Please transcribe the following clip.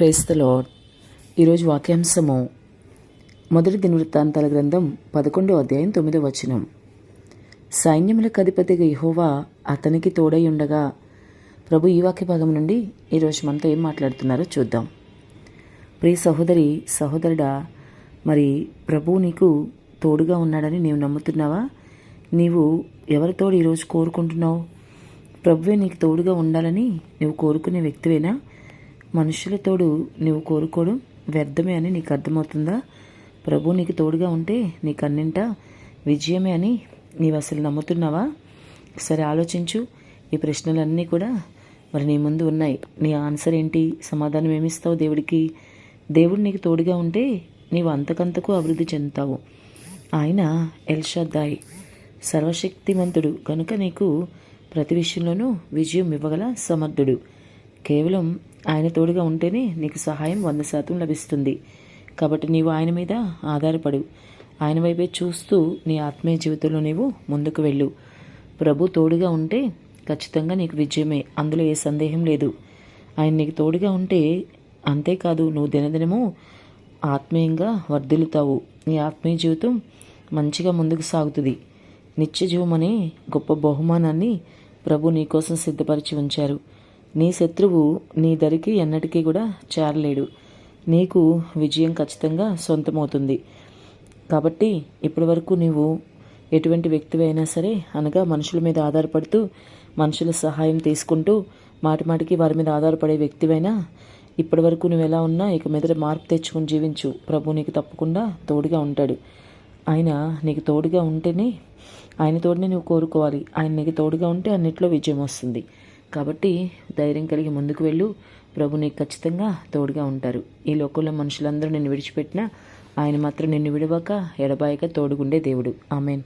ప్రేస్తలో ఈరోజు వాక్యాంశము మొదటి దినవృత్తాంతాల గ్రంథం పదకొండో అధ్యాయం తొమ్మిదో వచనం. సైన్యములకు అధిపతిగా యహోవా అతనికి తోడై ఉండగా ప్రభు ఈ వాక్య భాగం నుండి ఈరోజు మనతో ఏం మాట్లాడుతున్నారో చూద్దాం. ప్రియ సహోదరి సహోదరుడా మరి ప్రభువు నీకు తోడుగా ఉన్నాడని నీవు నమ్ముతున్నావా? నీవు ఎవరి తోడు ఈరోజు కోరుకుంటున్నావు? ప్రభువే నీకు తోడుగా ఉండాలని నువ్వు కోరుకునే వ్యక్తివేనా? మనుషుల తోడు నువ్వు కోరుకోవడం వ్యర్థమే అని నీకు అర్థమవుతుందా? ప్రభు నీకు తోడుగా ఉంటే నీకు అన్నింటా విజయమే అని నీవు అసలు నమ్ముతున్నావా? సరే ఆలోచించు. ఈ ప్రశ్నలన్నీ కూడా మరి నీ ముందు ఉన్నాయి. నీ ఆన్సర్ ఏంటి? సమాధానం ఏమిస్తావు దేవుడికి? దేవుడు నీకు తోడుగా ఉంటే నీవు అంతకంతకు అభివృద్ధి చెందుతావు. ఆయన ఎల్షద్దాయ్ సర్వశక్తిమంతుడు. కనుక నీకు ప్రతి విషయంలోనూ విజయం ఇవ్వగల సమర్థుడు. కేవలం ఆయన తోడుగా ఉంటేనే నీకు సహాయం వంద శాతం లభిస్తుంది. కాబట్టి నీవు ఆయన మీద ఆధారపడు. ఆయన వైపే చూస్తూ నీ ఆత్మీయ జీవితంలో నీవు ముందుకు వెళ్ళు. ప్రభు తోడుగా ఉంటే ఖచ్చితంగా నీకు విజయమే. అందులో ఏ సందేహం లేదు. ఆయన నీకు తోడుగా ఉంటే అంతేకాదు నువ్వు దినదినము ఆత్మీయంగా వర్ధిల్లుతావు. నీ ఆత్మీయ జీవితం మంచిగా ముందుకు సాగుతుంది. నిత్య జీవం అనే గొప్ప బహుమానాన్ని ప్రభు నీకోసం సిద్ధపరిచి ఉంచారు. నీ శత్రువు నీ దరికి ఎన్నటికీ కూడా చేరలేడు. నీకు విజయం ఖచ్చితంగా సొంతమవుతుంది. కాబట్టి ఇప్పటి వరకు నీవు ఎటువంటి వ్యక్తివైనా సరే అనగా మనుషుల మీద ఆధారపడుతూ మనుషుల సహాయం తీసుకుంటూ మాటి మాటికి వారి మీద ఆధారపడే వ్యక్తివైనా ఇప్పటి వరకు నువ్వు ఎలా ఉన్నా ఇక మీద మార్పు తెచ్చుకుని జీవించు. ప్రభు నీకు తప్పకుండా తోడుగా ఉంటాడు. ఆయన నీకు తోడుగా ఉంటేనే ఆయన తోడునే నువ్వు కోరుకోవాలి. ఆయన నీకు తోడుగా ఉంటే అన్నిట్లో విజయం వస్తుంది. కాబట్టి ధైర్యం కలిగి ముందుకు వెళ్ళు. ప్రభు నీకు ఖచ్చితంగా తోడుగా ఉంటారు. ఈ లోకంలో మనుషులందరూ నిన్ను విడిచిపెట్టినా ఆయన మాత్రం నిన్ను విడవక ఎడబాయక తోడుగుండే దేవుడు. ఆమెన్.